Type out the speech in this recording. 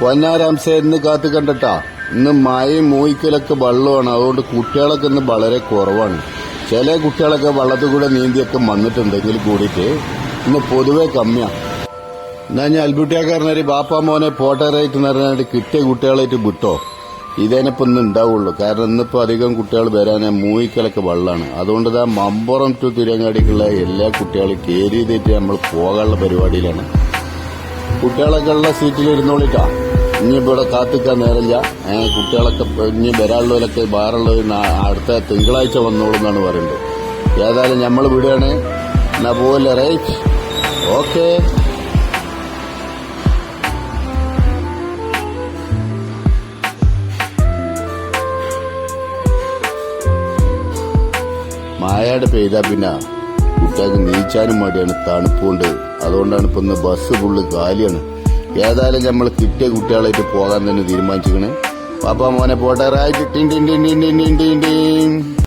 പൊന്നാരാംസെ ഇന്ന് കാത്ത് കണ്ടട്ടാ. ഇന്ന് മഴയും മൂയിക്കലൊക്കെ വെള്ളമാണ് അതുകൊണ്ട് കുട്ടികളൊക്കെ ഇന്ന് വളരെ കുറവാണ്. ചില കുട്ടികളൊക്കെ വള്ളത്തിൽ കൂടെ നീന്തിയൊക്കെ വന്നിട്ടുണ്ടെങ്കിൽ കൂടിയിട്ട് ഇന്ന് പൊതുവെ കമ്മിയാ. എന്നാ ഞാൻ അൽബുട്ടിയാക്കാരനൊരു ബാപ്പ മോനെ പോട്ടറായിട്ട് നിറഞ്ഞായിട്ട് കിട്ടിയ കുട്ടികളായിട്ട് വിട്ടോ. ഇതേനിപ്പോൾ ഇന്ന് ഉണ്ടാവുള്ളൂ. കാരണം ഇന്നിപ്പോ അധികം കുട്ടികൾ വരാൻ മൂയിക്കലൊക്കെ വെള്ളമാണ് അതുകൊണ്ട് ഇതാ മമ്പുറം ടു തിരങ്ങാടിക്കുള്ള എല്ലാ കുട്ടികളും കയറി നമ്മൾ പോകാനുള്ള പരിപാടിയിലാണ്. കുട്ടികളൊക്കെ ഉള്ള സീറ്റിൽ ഇരുന്നോളിട്ടാ. ഇനി ഇവിടെ കാത്തിക്കാൻ നേരമില്ല. ഏ, കുട്ടികളൊക്കെ ഇനി വരാനുള്ളവരൊക്കെ വേറുള്ളവർ അടുത്ത തിങ്കളാഴ്ച വന്നോളൂ എന്നാണ് പറയുന്നത്. ഏതായാലും നമ്മൾ വിടുകയാണ്. എന്നാ പോലെ റൈറ്റ് ഓക്കെ. മായാട് പെയ്താ പിന്നെ. കുട്ടികൾക്ക് നീച്ചാനും മടിയാണ് തണുപ്പുണ്ട്. അതുകൊണ്ടാണ് ഇപ്പൊ ഇന്ന് ബസ് ഫുള്ള് കാലിയാണ്. ഏതായാലും നമ്മൾ കിട്ടിയ കുട്ടികളായിട്ട് പോകാൻ തന്നെ തീരുമാനിച്ചിരിക്കണേ. പാപ്പ മോനെ പോട്ടെ. റായിട്ട് ടിൻ ടിൻ ടിൻ ടിൻ ടിൻ ടിൻ ടിൻ.